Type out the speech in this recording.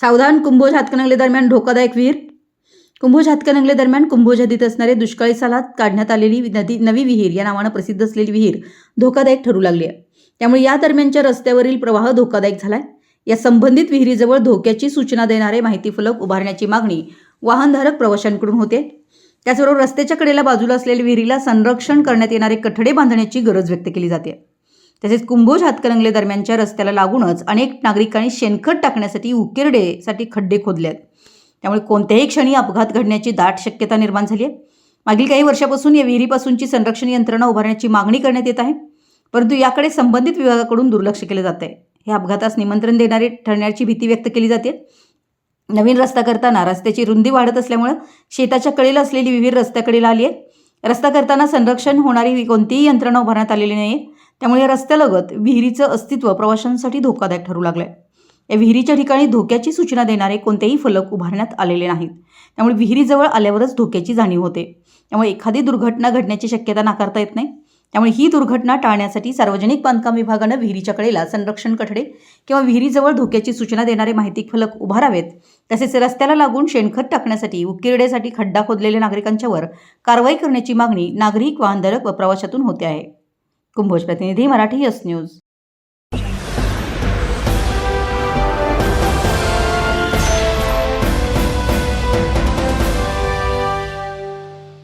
सावधान कुंभोज हातकणंगले दरम्यान धोकादायक विहीर. कुंभोज हातकणंगले दरम्यान कुंभोज हदीत असणारे दुष्काळी सालात काढण्यात आलेली नदी नवी विहीर या नावानं प्रसिद्ध असलेली विहीर धोकादायक ठरू लागली आहे. त्यामुळे या दरम्यानच्या रस्त्यावरील प्रवाह धोकादायक झालाय. या संबंधित विहिरीजवळ धोक्याची सूचना देणारे माहिती फलक उभारण्याची मागणी वाहनधारक प्रवाशांकडून होते. त्याचबरोबर रस्त्याच्या कडेला बाजूला असलेल्या विहिरीला संरक्षण करण्यात येणारे कठडे बांधण्याची गरज व्यक्त केली जाते. तसेच कुंभोज हातकणंगले दरम्यानच्या रस्त्याला लागूनच अनेक नागरिकांनी शेणखत टाकण्यासाठी उकिरडेसाठी खड्डे खोदले आहेत त्यामुळे कोणत्याही क्षणी अपघात घडण्याची दाट शक्यता निर्माण झाली आहे. मागील काही वर्षापासून या विहिरीपासूनची संरक्षण यंत्रणा उभारण्याची मागणी करण्यात येत आहे. परंतु याकडे संबंधित विभागाकडून दुर्लक्ष केलं जात आहे. हे अपघातास निमंत्रण देणारे ठरण्याची भीती व्यक्त केली जाते. नवीन रस्ता करताना रस्त्याची रुंदी वाढत असल्यामुळं शेताच्या कडेला असलेली विहीर रस्त्याकडेला आली आहे. रस्ता करताना संरक्षण होणारी कोणतीही यंत्रणा उभारण्यात आलेली नाही आहे त्यामुळे या रस्त्यालगत विहिरीचं अस्तित्व प्रवाशांसाठी धोकादायक ठरू लागलं आहे या विहिरीच्या ठिकाणी धोक्याची सूचना देणारे कोणतेही फलक उभारण्यात आलेले नाहीत. त्यामुळे विहिरीजवळ आल्यावरच धोक्याची जाणीव होते. त्यामुळे एखादी दुर्घटना घडण्याची शक्यता नाकारता येत नाही. त्यामुळे ही दुर्घटना टाळण्यासाठी सार्वजनिक बांधकाम विभागानं विहिरीच्या कडेला संरक्षण कठडे किंवा विहिरीजवळ धोक्याची सूचना देणारे माहिती फलक उभारावेत. तसेच रस्त्याला लागून शेणखत टाकण्यासाठी उकिरडेसाठी खड्डा खोदलेल्या नागरिकांच्यावर कारवाई करण्याची मागणी नागरिक वाहनधारक व प्रवाशातून होते आहे. कुंभोज प्रतिनिधी मराठी यस न्यूज.